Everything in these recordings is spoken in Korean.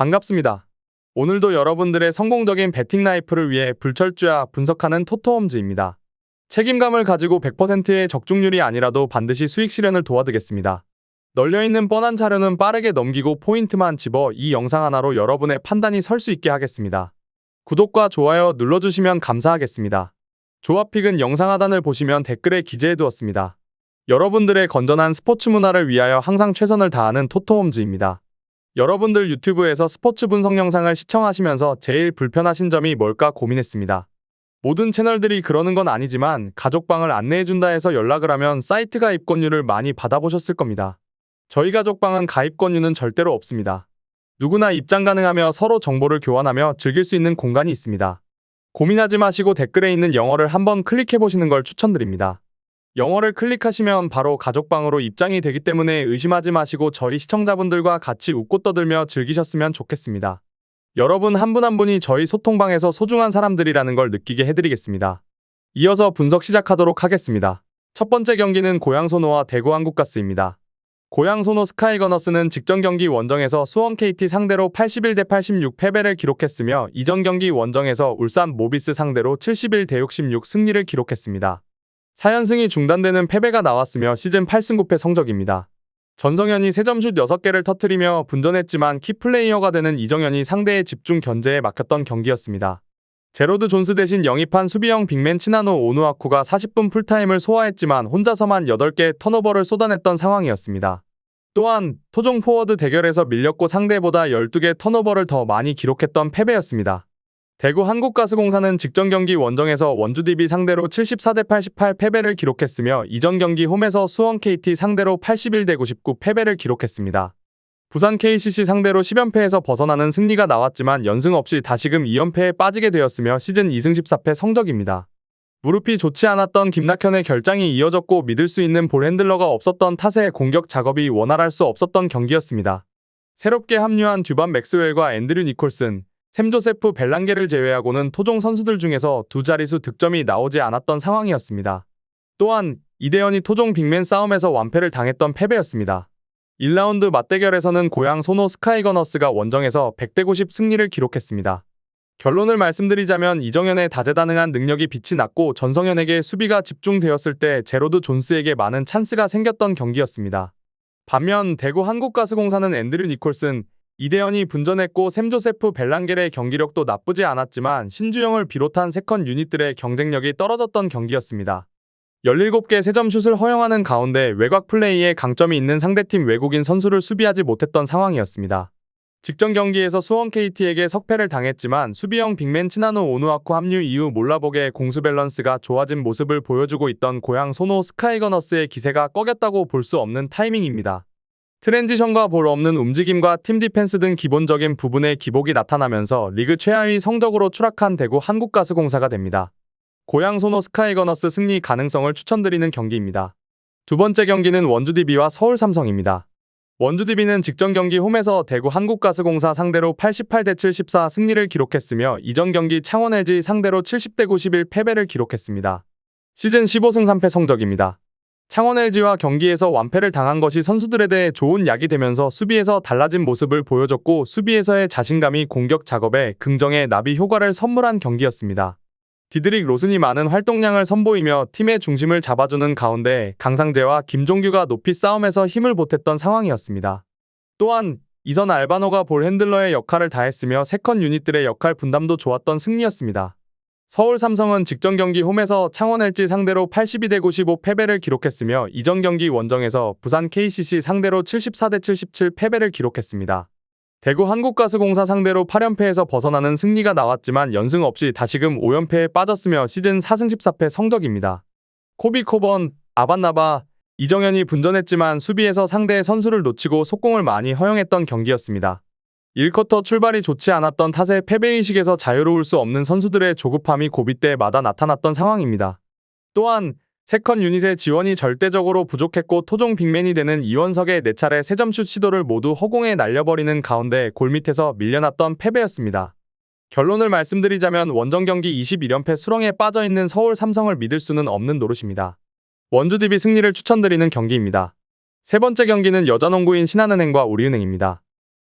반갑습니다. 오늘도 여러분들의 성공적인 배팅 라이프를 위해 불철주야 분석하는 토토홈즈입니다. 책임감을 가지고 100%의 적중률이 아니라도 반드시 수익 실현을 도와드리겠습니다. 널려있는 뻔한 자료는 빠르게 넘기고 포인트만 집어 이 영상 하나로 여러분의 판단이 설 수 있게 하겠습니다. 구독과 좋아요 눌러주시면 감사하겠습니다. 조합픽은 영상 하단을 보시면 댓글에 기재해 두었습니다. 여러분들의 건전한 스포츠 문화를 위하여 항상 최선을 다하는 토토홈즈입니다. 여러분들 유튜브에서 스포츠 분석 영상을 시청하시면서 제일 불편하신 점이 뭘까 고민했습니다. 모든 채널들이 그러는 건 아니지만 가족방을 안내해준다 해서 연락을 하면 사이트 가입권료를 많이 받아보셨을 겁니다. 저희 가족방은 가입권료는 절대로 없습니다. 누구나 입장 가능하며 서로 정보를 교환하며 즐길 수 있는 공간이 있습니다. 고민하지 마시고 댓글에 있는 영어를 한번 클릭해 보시는 걸 추천드립니다. 영어를 클릭하시면 바로 가족방으로 입장이 되기 때문에 의심하지 마시고 저희 시청자분들과 같이 웃고 떠들며 즐기셨으면 좋겠습니다. 여러분 한분한 분이 저희 소통방에서 소중한 사람들이라는 걸 느끼게 해드리겠습니다. 이어서 분석 시작하도록 하겠습니다. 첫 번째 경기는 고양소노와 대구 한국가스입니다. 고양소노 스카이거너스는 직전 경기 원정에서 수원 KT 상대로 81대 86 패배를 기록했으며 이전 경기 원정에서 울산 모비스 상대로 71대 66 승리를 기록했습니다. 4연승이 중단되는 패배가 나왔으며 시즌 8승 9패 성적입니다. 전성현이 3점슛 6개를 터트리며 분전했지만 키플레이어가 되는 이정현이 상대의 집중 견제에 막혔던 경기였습니다. 제로드 존스 대신 영입한 수비형 빅맨 치나노 오누아쿠가 40분 풀타임을 소화했지만 혼자서만 8개 턴오버를 쏟아냈던 상황이었습니다. 또한 토종 포워드 대결에서 밀렸고 상대보다 12개 턴오버를 더 많이 기록했던 패배였습니다. 대구 한국가스공사는 직전 경기 원정에서 원주 DB 상대로 74대 88 패배를 기록했으며 이전 경기 홈에서 수원 KT 상대로 81대 99 패배를 기록했습니다. 부산 KCC 상대로 10연패에서 벗어나는 승리가 나왔지만 연승 없이 다시금 2연패에 빠지게 되었으며 시즌 2승 14패 성적입니다. 무릎이 좋지 않았던 김낙현의 결장이 이어졌고 믿을 수 있는 볼 핸들러가 없었던 탓에 공격 작업이 원활할 수 없었던 경기였습니다. 새롭게 합류한 듀반 맥스웰과 앤드류 니콜슨, 샘조세프 벨랑게를 제외하고는 토종 선수들 중에서 두 자릿수 득점이 나오지 않았던 상황이었습니다. 또한 이대현이 토종 빅맨 싸움에서 완패를 당했던 패배였습니다. 1라운드 맞대결에서는 고양 소노 스카이거너스가 원정에서 100대 90 승리를 기록했습니다. 결론을 말씀드리자면 이정현의 다재다능한 능력이 빛이 났고 전성현에게 수비가 집중되었을 때 제로드 존스에게 많은 찬스가 생겼던 경기였습니다. 반면 대구 한국가스공사는 앤드류 니콜슨, 이대현이 분전했고 샘조세프 벨랑겔의 경기력도 나쁘지 않았지만 신주영을 비롯한 세컨 유닛들의 경쟁력이 떨어졌던 경기였습니다. 17개 세점슛을 허용하는 가운데 외곽 플레이에 강점이 있는 상대팀 외국인 선수를 수비하지 못했던 상황이었습니다. 직전 경기에서 수원 KT에게 석패를 당했지만 수비형 빅맨 치나노 오누아쿠 합류 이후 몰라보게 공수 밸런스가 좋아진 모습을 보여주고 있던 고향 소노 스카이거너스의 기세가 꺼겼다고 볼 수 없는 타이밍입니다. 트랜지션과 볼 없는 움직임과 팀 디펜스 등 기본적인 부분의 기복이 나타나면서 리그 최하위 성적으로 추락한 대구 한국가스공사가 됩니다. 고양 소노 스카이거너스 승리 가능성을 추천드리는 경기입니다. 두 번째 경기는 원주 DB와 서울 삼성입니다. 원주 DB는 직전 경기 홈에서 대구 한국가스공사 상대로 88대 74 승리를 기록했으며 이전 경기 창원 LG 상대로 70대 91 패배를 기록했습니다. 시즌 15승 3패 성적입니다. 창원 LG와 경기에서 완패를 당한 것이 선수들에 대해 좋은 약이 되면서 수비에서 달라진 모습을 보여줬고 수비에서의 자신감이 공격 작업에 긍정의 나비 효과를 선물한 경기였습니다. 디드릭 로슨이 많은 활동량을 선보이며 팀의 중심을 잡아주는 가운데 강상재와 김종규가 높이 싸움에서 힘을 보탰던 상황이었습니다. 또한 이선 알바노가 볼 핸들러의 역할을 다했으며 세컨 유닛들의 역할 분담도 좋았던 승리였습니다. 서울 삼성은 직전 경기 홈에서 창원 LG 상대로 82대 95 패배를 기록했으며 이전 경기 원정에서 부산 KCC 상대로 74대 77 패배를 기록했습니다. 대구 한국가스공사 상대로 8연패에서 벗어나는 승리가 나왔지만 연승 없이 다시금 5연패에 빠졌으며 시즌 4승 14패 성적입니다. 코비 코번, 아반나바, 이정현이 분전했지만 수비에서 상대의 선수를 놓치고 속공을 많이 허용했던 경기였습니다. 1쿼터 출발이 좋지 않았던 탓에 패배의식에서 자유로울 수 없는 선수들의 조급함이 고비 때마다 나타났던 상황입니다. 또한 세컨 유닛의 지원이 절대적으로 부족했고 토종 빅맨이 되는 이원석의 4차례 3점슛 시도를 모두 허공에 날려버리는 가운데 골밑에서 밀려났던 패배였습니다. 결론을 말씀드리자면 원정 경기 21연패 수렁에 빠져있는 서울 삼성을 믿을 수는 없는 노릇입니다. 원주 DB 승리를 추천드리는 경기입니다. 세 번째 경기는 여자농구인 신한은행과 우리은행입니다.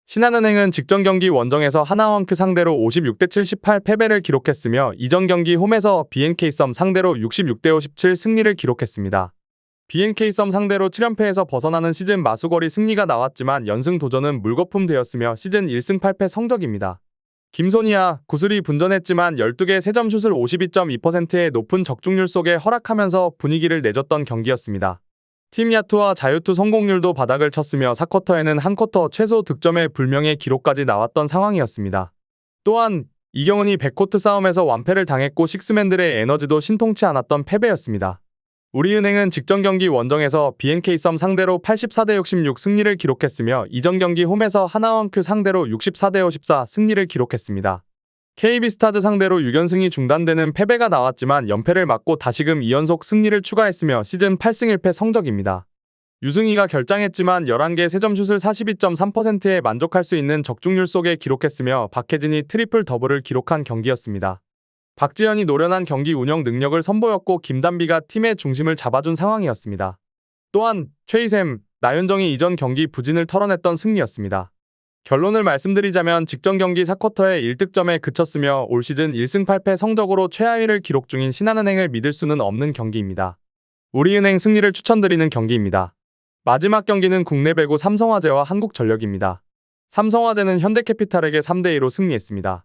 신한은행은 직전 경기 원정에서 하나원큐 상대로 56대 78 패배를 기록했으며 이전 경기 홈에서 BNK썸 상대로 66대 57 승리를 기록했습니다. BNK썸 상대로 7연패에서 벗어나는 시즌 마수거리 승리가 나왔지만 연승 도전은 물거품 되었으며 시즌 1승 8패 성적입니다. 김소니아, 구슬이 분전했지만 12개 3점 슛을 52.2%의 높은 적중률 속에 허락하면서 분위기를 내줬던 경기였습니다. 팀 야투와 자유투 성공률도 바닥을 쳤으며 4쿼터에는 한 쿼터 최소 득점의 불명예 기록까지 나왔던 상황이었습니다. 또한 이경은이 백코트 싸움에서 완패를 당했고 식스맨들의 에너지도 신통치 않았던 패배였습니다. 우리은행은 직전 경기 원정에서 BNK썸 상대로 84대 66 승리를 기록했으며 이전 경기 홈에서 하나원큐 상대로 64대 54 승리를 기록했습니다. KB스타즈 상대로 6연승이 중단되는 패배가 나왔지만 연패를 막고 다시금 2연속 승리를 추가했으며 시즌 8승 1패 성적입니다. 유승희가 결장했지만 11개 3점 슛을 42.3%에 만족할 수 있는 적중률 속에 기록했으며 박혜진이 트리플 더블을 기록한 경기였습니다. 박지현이 노련한 경기 운영 능력을 선보였고 김단비가 팀의 중심을 잡아준 상황이었습니다. 또한 최희샘, 나윤정이 이전 경기 부진을 털어냈던 승리였습니다. 결론을 말씀드리자면 직전 경기 4쿼터에 1득점에 그쳤으며 올 시즌 1승 8패 성적으로 최하위를 기록 중인 신한은행을 믿을 수는 없는 경기입니다. 우리은행 승리를 추천드리는 경기입니다. 마지막 경기는 국내 배구 삼성화재와 한국전력입니다. 삼성화재는 현대캐피탈에게 3대2로 승리했습니다.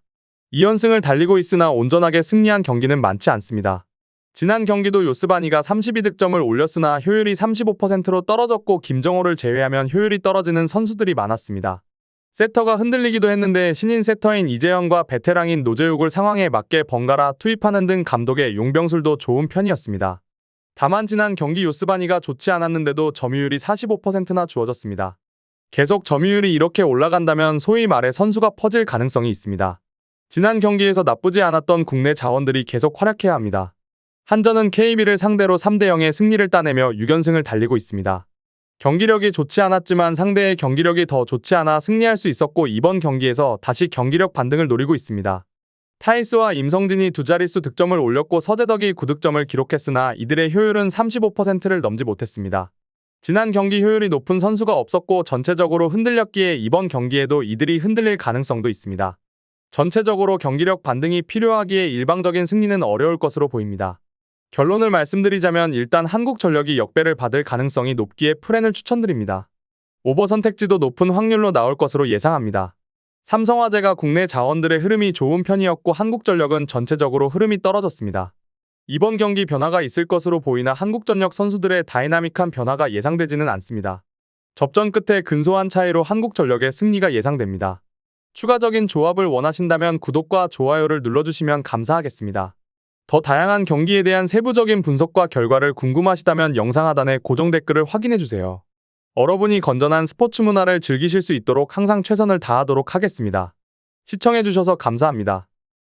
2연승을 달리고 있으나 온전하게 승리한 경기는 많지 않습니다. 지난 경기도 요스바니가 32득점을 올렸으나 효율이 35%로 떨어졌고 김정호를 제외하면 효율이 떨어지는 선수들이 많았습니다. 세터가 흔들리기도 했는데 신인 세터인 이재영과 베테랑인 노재욱을 상황에 맞게 번갈아 투입하는 등 감독의 용병술도 좋은 편이었습니다. 다만 지난 경기 요스바니가 좋지 않았는데도 점유율이 45%나 주어졌습니다. 계속 점유율이 이렇게 올라간다면 소위 말해 선수가 퍼질 가능성이 있습니다. 지난 경기에서 나쁘지 않았던 국내 자원들이 계속 활약해야 합니다. 한전은 KB를 상대로 3대 0의 승리를 따내며 6연승을 달리고 있습니다. 경기력이 좋지 않았지만 상대의 경기력이 더 좋지 않아 승리할 수 있었고 이번 경기에서 다시 경기력 반등을 노리고 있습니다. 타이스와 임성진이 두 자릿수 득점을 올렸고 서재덕이 9득점을 기록했으나 이들의 효율은 35%를 넘지 못했습니다. 지난 경기 효율이 높은 선수가 없었고 전체적으로 흔들렸기에 이번 경기에도 이들이 흔들릴 가능성도 있습니다. 전체적으로 경기력 반등이 필요하기에 일방적인 승리는 어려울 것으로 보입니다. 결론을 말씀드리자면 일단 한국전력이 역배를 받을 가능성이 높기에 프렌을 추천드립니다. 오버 선택지도 높은 확률로 나올 것으로 예상합니다. 삼성화재가 국내 자원들의 흐름이 좋은 편이었고 한국전력은 전체적으로 흐름이 떨어졌습니다. 이번 경기 변화가 있을 것으로 보이나 한국전력 선수들의 다이나믹한 변화가 예상되지는 않습니다. 접전 끝에 근소한 차이로 한국전력의 승리가 예상됩니다. 추가적인 조합을 원하신다면 구독과 좋아요를 눌러주시면 감사하겠습니다. 더 다양한 경기에 대한 세부적인 분석과 결과를 궁금하시다면 영상 하단에 고정 댓글을 확인해주세요. 여러분이 건전한 스포츠 문화를 즐기실 수 있도록 항상 최선을 다하도록 하겠습니다. 시청해주셔서 감사합니다.